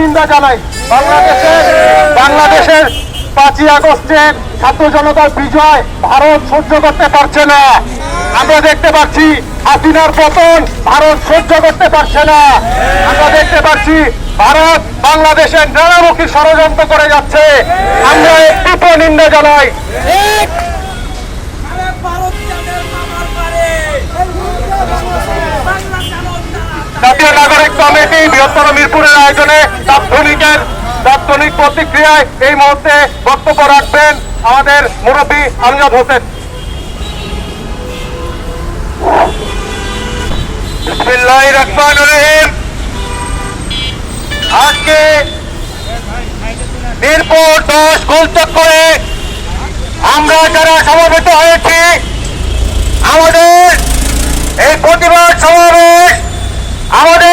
নিন্দা জানাই। বাংলাদেশের বাংলাদেশের পাঁচই আগস্টের ছাত্র জনতার বিজয় ভারত সহ্য করতে পারছে না। আমরা দেখতে পাচ্ছি হাসিনার পতন ভারত সহ্য করতে পারছে না। আমরা দেখতে পাচ্ছি ভারত বাংলাদেশের নানামুখী ষড়যন্ত্র করে যাচ্ছে আমরা এর তীব্র নিন্দা জানাই আরে ভারত যাদের মামার পারে বাংলা চালক তারা জাতীয় নাগরিক কমিটি বৃহত্তর মিরপুরের আয়োজনে তাৎক্ষণিকের তাৎক্ষণিক প্রতিক্রিয়ায় এই মুহূর্তে বক্তব্য রাখবেন আমাদের মুরব্বী আমজাদ হোসেন। আজকে মিরপুর দশ গোলচক্করে আমরা যারা সমবেত হয়েছি, আমাদের এই প্রতিবাদ সমাবেশ, আমাদের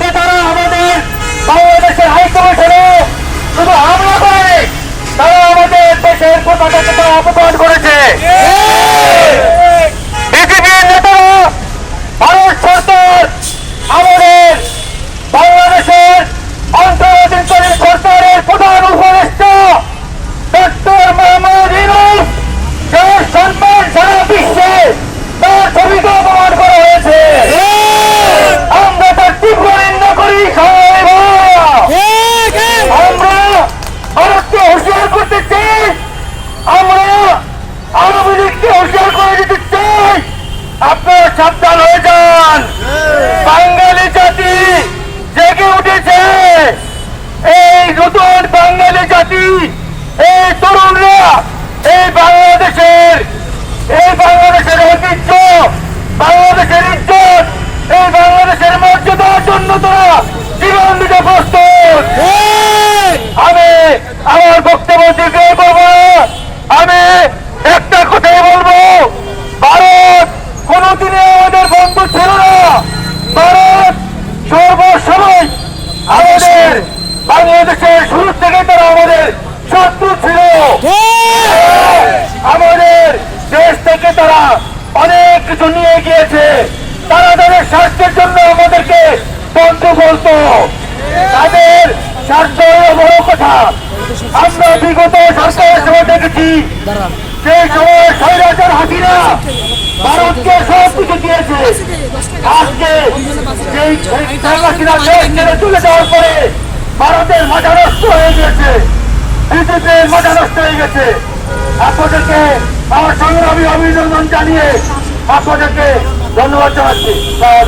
নেতারা আমাদের বাংলাদেশের হাইকমিশনে শুধু হামলা করে তারা আমাদের দেশের পতাকা অপমান করেছে বিজেপির নেতারা ভারত সরকার আমাদের বাংলাদেশের অন্তর্বর্তীকালীন সরকারের প্রধান উপদেষ্টা ডক্টর মোহাম্মদ ইউনুস যার সম্মান সারা বিশ্বে তার ছবিকে অপমান করা হয়েছে আমরা তার তীব্র নিন্দা করি সবাই ভাইরা। আমরা ভারতকে হুঁশিয়ার করতে চাই আমরা আওয়ামী লীগকে হুঁশিয়ার করে দিতে চাই আপনারা সাবধান হয়ে যান বাঙালি জাতি জেগে উঠেছে এই নতুন বাঙালি জাতি এই তরুণরা এই বাংলাদেশের এই বাংলাদেশের ঐতিহ্য বাংলাদেশের ইজ্জত, এই বাংলাদেশের মর্যাদার জন্য তারা জীবন দিতে প্রস্তুত। আমি আমার বক্তব্য দিকে বলব আমি একটা কথাই বলব, ভারত কোনদিনে আমাদের বন্ধু ছিল না। ভারত সর্বসময় আমাদের বাংলাদেশের শুরু থেকে তারা আমাদের শত্রু ছিল আমাদের দেশ থেকে তারা অনেক কিছু নিয়ে গিয়েছে স্বাস্থ্যের জন্য আমাদেরকে বন্ধু বলতো। তাদের স্বার্থ বড় কথা। আমরা বিগত সরকারের সময় দেখেছি সেই সময় স্বৈরাচার হাসিনা ভারতকে সব কিছু দিয়েছে। আজকে সেই হাসিনা দেশ চলে যাওয়ার পরে ভারতের মাথা নষ্ট হয়ে গেছে বিজেপির মাথা নষ্ট হয়ে গেছে। আপনাদেরকে আমার সংগ্রামী অভিনন্দন জানিয়ে আপনাদেরকে ধন্যবাদ জানাচ্ছি। স্যার